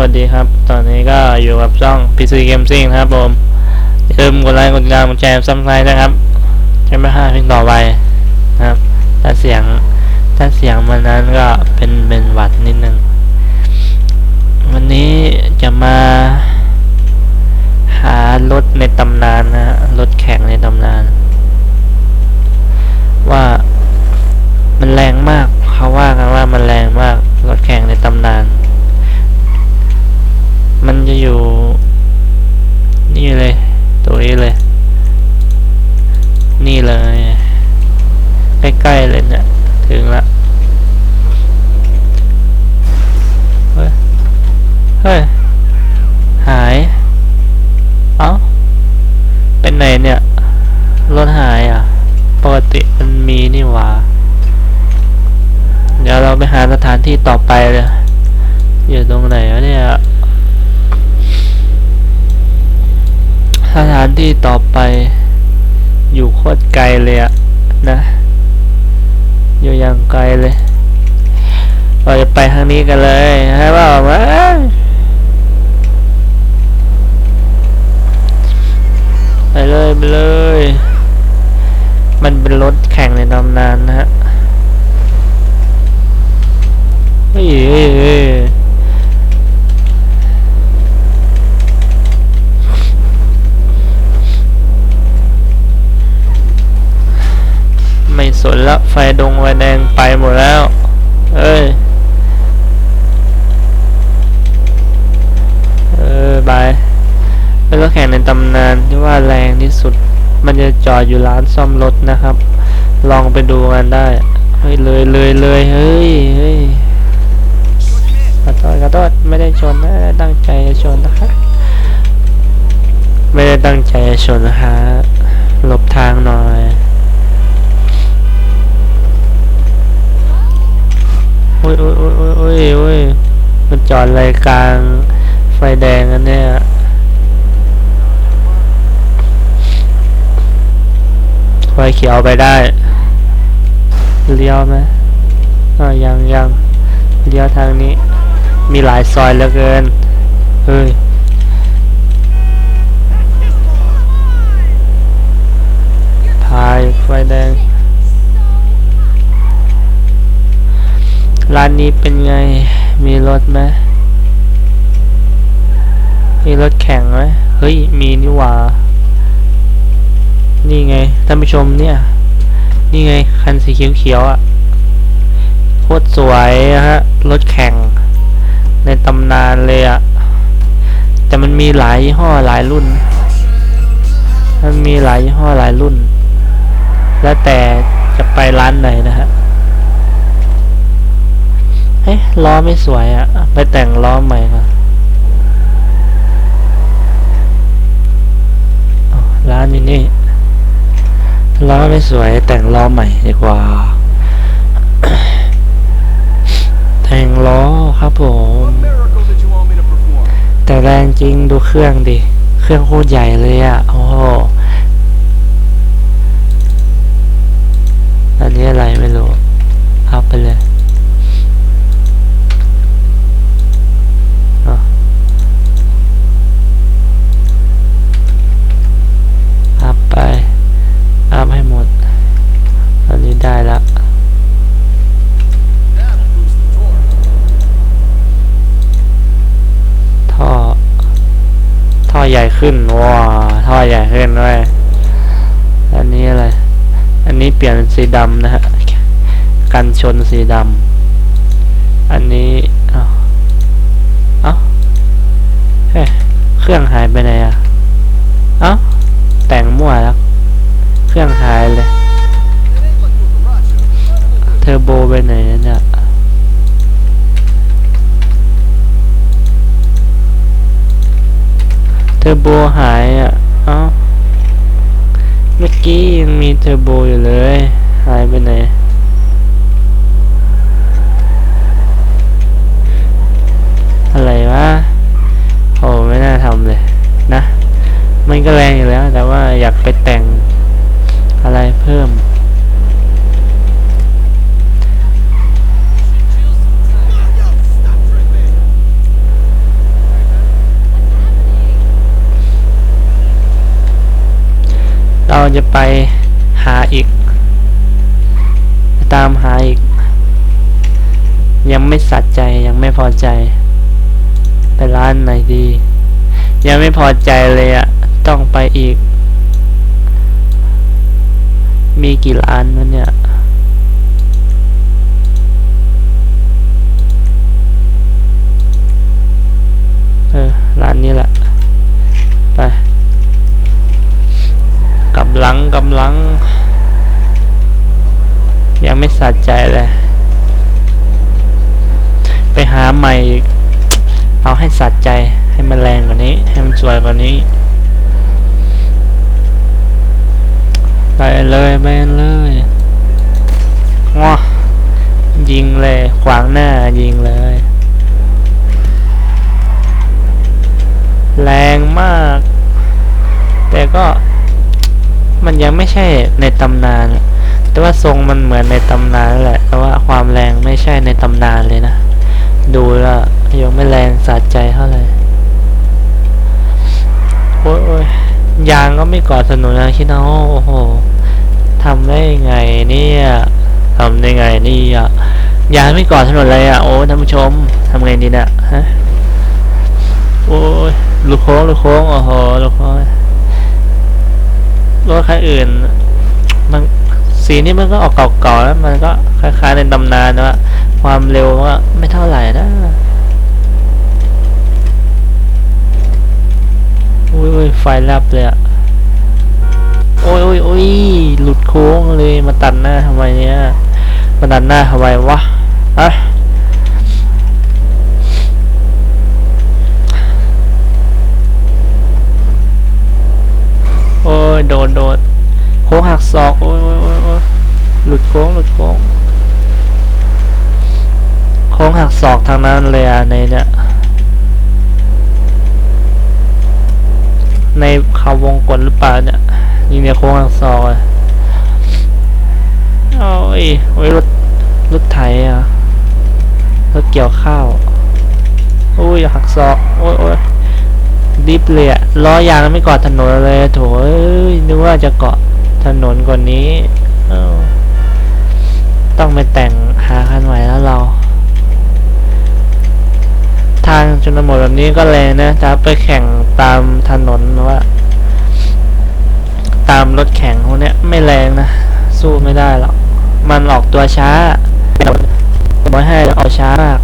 วัสดีครับ ตอนนี้ก็อยู่กับช่อง PC Gaming นะครับผมอย่าลืมกดไลค์กดติดตามกดแชร์ซับสไครต์นะครับจะไม่พลาดเพลงต่อไปนะครับ ถ้าเสียงถ้าเสียงมันนั้นก็เป็นเป็นหวัดนิดนึง วันนี้จะมาหารถในตำนานนะรถแข่งในตำนาน ว่ามันแรงมาก เขาว่ากันว่ามันแรงมากรถแข่งในตำนาน เลย ใกล้ๆเลยเนี่ย ถึงละเฮ้ย เฮ้ย หาย เอ้า เป็นไหนเนี่ย รถหายอะ ปกติมันมีนี่หว่า เดี๋ยวเราไปหาสถานที่ต่อไปเลย อยู่ตรงไหนวะเนี่ยสถานที่ต่อไป อยู่โคตรไกลเลยอะนะ อยู่อย่างไกลเลย เราจะไปทางนี้กันเลยให้ว่ามาไปเลยไปเลย มันเป็นรถแข่งในตำนานนะฮะเฮ้ยเฮ้ยเฮ้ยไม่ สนละไฟดงไฟแดงไปหมดแล้ว เอ้ย เออบายเป็นรถแข่งในตำนานที่ว่าแรงที่สุด มันจะจอดอยู่ร้านซ่อมรถนะครับ ลองไปดูกันได้ เฮ้ยเลยเลยเลยเฮ้ยเฮ้ยขอโทษขอโทษไม่ได้ชนนะตั้งใจจะชนนะครับไม่ได้ตั้งใจจะชนนะฮะหลบทางหน่อย ดอะไรกลางไฟแดงกันเนี่ยไฟเขียวไปได้ เลี้ยวไหมอ่ายังยังเลี้ยวทางนี้ มีหลายซอยเหลือเกิน เฮ้ยพายไฟแดง ร้านนี้เป็นไง มีรถไหม มีรถแข่งไหมเฮ้ย มีนี่ว่า นี่ไง ท่านผู้ชมเนี่ย นี่ไง คันสีเขียวๆอะ โคตรสวยอะฮะ รถแข่ง ในตำนานเลยอะ แต่มันมีหลายยี่ห้อหลายรุ่น มันมีหลายยี่ห้อหลายรุ่น แล้วแต่จะไปร้านไหนนะฮะเอ๊ะล้อไม่สวยอะ่ะ ไปแต่งล้อใหม่ก่อนอ๋อ ร้านนี้นี่ล้อไม่สวยแต่งล้อใหม่ดีกว่า แต่งล้อครับผมแต่แรงจริงดูเครื่องดิ เครื่องโคตรใหญ่เลยอะ่ะ โอ้โหอันนี้อะไรไม่รู้ เอาไปเลยเอาอัพไปอัพให้หมด อันนี้ได้ละ That'll boost the torque. ท่อ ท่อใหญ่ ขึ้นว้าท่อใหญ่ขึ้นด้วยอันนี้อะไร อันนี้เปลี่ยนเป็นสีดำนะฮะ กันชนสีดำ อันนี้เอ้าเอ้าเฮ้เครื่องหายไปไหนอะเอ้าแต่งมั่วแล้ว เครื่องหายเลย เทอร์โบไปไหนเนี่ย เทอร์โบหายอะ เอ้า เมื่อกี้ยังมีเทอร์โบอยู่เลย หายไปไหน อะไรวะ โอ้ไม่น่าทำเลยนะ มันก็แรงอยู่แล้ว แต่ว่าอยากไปแต่งอะไรเพิ่ม Yo, stop tripping. จะไปหาอีก ตามหาอีก ยังไม่สัดใจยังไม่พอใจ ไปร้านไหนดี ยังไม่พอใจเลยอะต้องไปอีก มีกี่ร้านวะเนี่ย เออ ร้านนี้แหละ ไปกำลัง ยังไม่สัใจเลย ไปหาใหม่อีกเอาให้สัใจให้มันแรงกว่านี้ ให้มันสวยกว่านี้ไปเลยไปเลยง้อยิงเลย ขวางหน้ายิงเลย แรงมาก แต่ก็ มันยังไม่ใช่ในตำนาน แต่ว่าทรงมันเหมือนในตำนานแหละ แต่ว่าความแรงไม่ใช่ในตำนานเลยนะ ดูแล้วยังไม่แรงสะใจเท่าไหร่โอ้ยอยยางก็ไม่กอดถนนนะคิดเอาโอ้โหทำได้ไงเนี่ยทำได้ไงเนี่ยยางไม่กอดถนนเลยอะโอ้ท่านผู้ชมทำไงดีเนี่ยฮะโอ้ยลูกโค้งลูกโค้งโอ้โหลูกโค้ง รถคันอื่น มันสีนี้มันก็ออกเก่าๆแล้วมันก็คล้ายๆในตำนานนะว่าความเร็วมันก็ไม่เท่าไหร่นะอุ้ยอุ้ยไฟแลบเลยอะโอ้ยโอ้ยโอ้ยหลุดโค้งเลยมาตัดหน้าทำไมเนี่ยมาตัดหน้าทำไมวะอะ โดนโดนโค้งหักศอกโอ้ยโอ้ยโอ้ยหลุดโค้งหลุดโค้งโค้งหักศอกทางนั้นเลยอะในเนี่ยในเขาวงกลหรือเปล่าเนี่ยยิงในโค้งหักศอกเลยโอ้ยโอ้ยรถรถไถอะรถเกี่ยวข้าวโอ้ยหักศอก โอ้ยโอ้ยดิฟเลยอะล้อยางไม่เกาะถนนเลยโถเอ้ยนึกว่าจะเกาะถนนกว่านี้เอ้าต้องไปแต่งหาคันใหม่แล้วเรา ทางชนบทแบบนี้ก็แรงนะจะไปแข่งตามถนนหรือว่า ตามรถแข่งพวกเนี้ยไม่แรงนะ สู้ไม่ได้หรอกมันออกตัวช้าผมไม่ให้ออกช้ามาก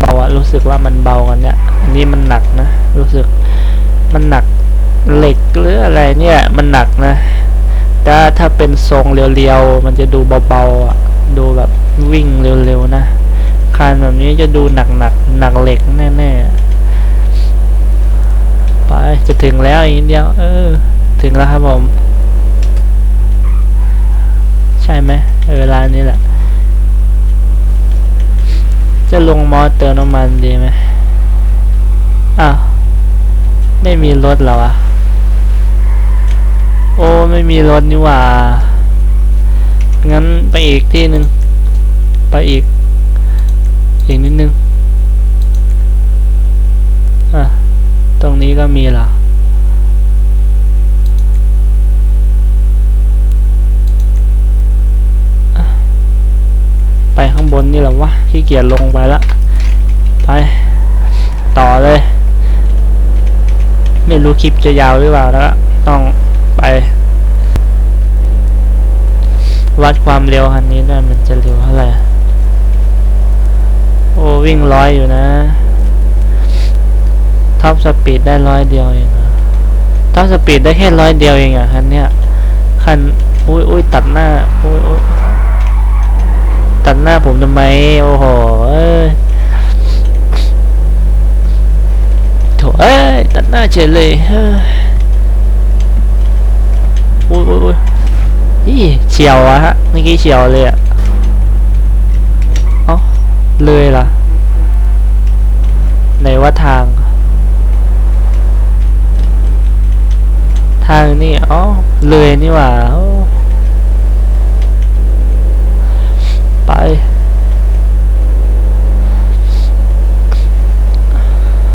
เบาอะรู้สึกว่ามันเบากันเนี่ยอันนี้มันหนักนะ รู้สึก มันหนักเหล็กหรืออะไรเนี่ย มันหนักนะแต่ถ้าเป็นทรงเรียวๆ มันจะดูเบาๆอะดูแบบวิ่งเร็วๆนะ คานแบบนี้จะดูหนักหนักๆหนักเหล็กแน่ๆ ไปจะถึงแล้วอีกเดียว เออ ถึงแล้วครับผม ใช่ไหมเออร้านี้แหละ จะลงมอเตอร์น้ำมันดีไหมอ้าว ไม่มีรถเหรอวะโอ้ไม่มีรถนี่ว่า งั้นไปอีกที่หนึ่งไปอีก อีกนิดนึง อะ ตรงนี้ก็มีเหรออะไปข้างบนนี่เหรอวะขี้เกียจลงไปละ ไป ต่อเลย ไม่รู้คลิปจะยาวหรือเปล่าแล้วต้องไป วัดความเร็วคันนี้ด้วยมันจะเร็วเท่าไหร่โอ้วิ่งร้อยอยู่นะท็อปสปีดได้ร้อยเดียวเองนะท็อปสปีดได้แค่ร้อยเดียวเองอะคันเนี้ยคันอุ้ยอุ้ยตัดหน้าอุ้ยอุ้ยตัดหน้าผมทำไม โอ้โห เอ้ยตัดหน้าเฉยเลยเฮ้ยอุ้ยอุ้ยอุ้ยอีเฉียวอะฮะเมื่อกี้เฉียวเลยอะเอ้าเลยล่ะไหนว่าทาง ทางนี่อ๋อเลยนี่หว่าไป